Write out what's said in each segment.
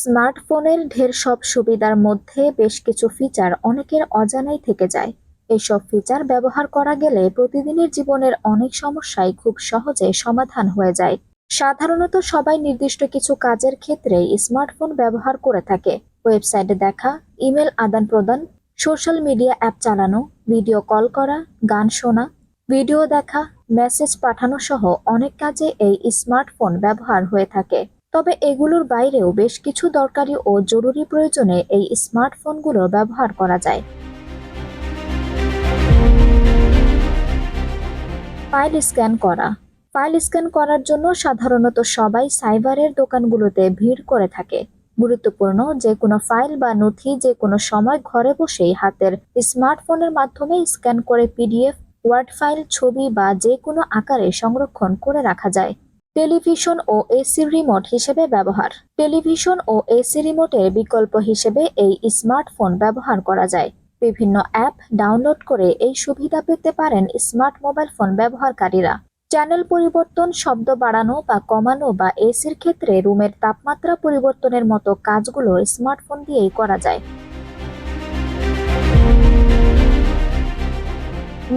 স্মার্টফোনের ঢের সব সুবিধার মধ্যে বেশ কিছু ফিচার অনেকের অজানাই থেকে যায়। এইসব ফিচার ব্যবহার করা গেলে প্রতিদিনের জীবনের অনেক সমস্যাই খুব সহজে সমাধান হয়ে যায়। সাধারণত সবাই নির্দিষ্ট কিছু কাজের ক্ষেত্রে স্মার্টফোন ব্যবহার করে থাকে। ওয়েবসাইটে দেখা, ইমেল আদান প্রদান, সোশ্যাল মিডিয়া অ্যাপ চালানো, ভিডিও কল করা, গান শোনা, ভিডিও দেখা, মেসেজ পাঠানো সহ অনেক কাজে এই স্মার্টফোন ব্যবহার হয়ে থাকে। তবে এগুলোর বাইরেও বেশ কিছু দরকারি ও জরুরি প্রয়োজনে এই স্মার্টফোনগুলো ব্যবহার করা যায়। ফাইল স্ক্যান করা। ফাইল স্ক্যান করার জন্য সাধারণত সবাই সাইবারের দোকানগুলোতে ভিড় করে থাকে। গুরুত্বপূর্ণ যে কোনো ফাইল বা নথি যে কোনো সময় ঘরে বসেই হাতের স্মার্টফোনের মাধ্যমে স্ক্যান করে পিডিএফ, ওয়ার্ড ফাইল, ছবি বা যে কোনো আকারে সংরক্ষণ করে রাখা যায়। টেলিভিশন ও এসি রিমোট হিসেবে ব্যবহার। টেলিভিশন ও এসি রিমোটের বিকল্প হিসেবে এই স্মার্টফোন ব্যবহার করা যায়। বিভিন্ন অ্যাপ ডাউনলোড করে এই সুবিধা পেতে পারেন স্মার্ট মোবাইল ফোন ব্যবহারকারীরা। চ্যানেল পরিবর্তন, শব্দ বাড়ানো বা কমানো বা এসির ক্ষেত্রে রুমের তাপমাত্রা পরিবর্তনের মতো কাজগুলো স্মার্টফোন দিয়েই করা যায়।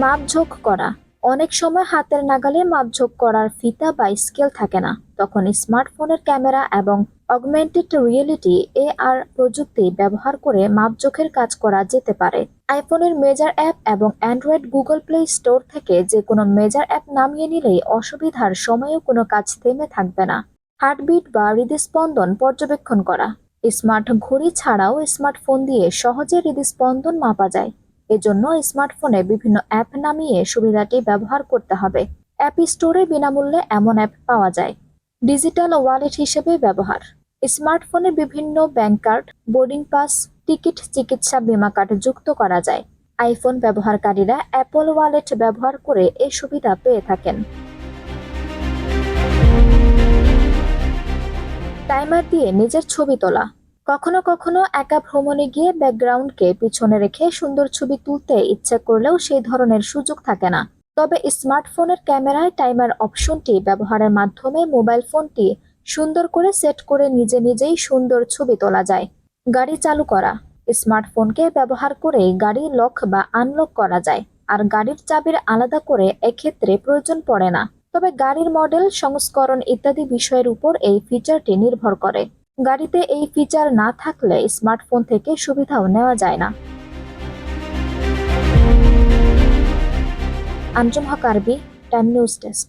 মাপঝোঁক করা অনেক সময় হাতের নাগালে মাপঝোঁক করার ফিতা বা স্কেল থাকে না। তখন স্মার্টফোনের ক্যামেরা এবং অগমেন্টেড রিয়েলিটি এআর প্রযুক্তি ব্যবহার করে মাপজোখের কাজ করা যেতে পারে। আইফোনের মেজার অ্যাপ এবং অ্যান্ড্রয়েড গুগল প্লে স্টোর থেকে যে কোনো মেজার অ্যাপ নামিয়ে নিলেই অসুবিধার সময়েও কোনো কাজ থেমে থাকবে না। হার্টবিট বা হৃদস্পন্দন পর্যবেক্ষণ করা। স্মার্ট ঘড়ি ছাড়াও স্মার্টফোন দিয়ে সহজে হৃদস্পন্দন মাপা যায়। এজন্য স্মার্টফোনে বিভিন্ন অ্যাপ নামিয়ে সুবিধাটি ব্যবহার করতে হবে। অ্যাপ স্টোরে বিনামূল্যে এমন অ্যাপ পাওয়া যায়। ডিজিটাল ওয়ালেট হিসেবে ব্যবহার। স্মার্টফোনে বিভিন্ন bank card, boarding pass, ticket চিকিৎসা বিমা কার্ড যুক্ত করা যায়। আইফোন ব্যবহারকারীরা অ্যাপল ওয়ালেট ব্যবহার করে এই সুবিধা পেয়ে থাকেন। টাইমার দিয়ে নিজের ছবি তোলা। কখনো কখনো একা ভ্রমণে গিয়ে ব্যাকগ্রাউন্ডকে পিছনে রেখে সুন্দর ছবি তুলতে ইচ্ছে করলেও সেই ধরনের সুযোগ থাকে না। তবে স্মার্টফোনের ক্যামেরায় টাইমার অপশনটি ব্যবহারের মাধ্যমে মোবাইল ফোনটি সুন্দর করে সেট করে নিজে নিজেই সুন্দর ছবি তোলা যায়। গাড়ি চালু করা। স্মার্টফোনকে ব্যবহার করে গাড়ি লক বা আনলক করা যায়, আর গাড়ির চাবির আলাদা করে এক্ষেত্রে প্রয়োজন পড়ে না। তবে গাড়ির মডেল, সংস্করণ ইত্যাদি বিষয়ের উপর এই ফিচারটি নির্ভর করে। গাড়িতে এই ফিচার না থাকলে স্মার্টফোন থেকে সুবিধাও নেওয়া যায় না। আঞ্জুম হক, আরবি টাইম নিউজ ডেস্ক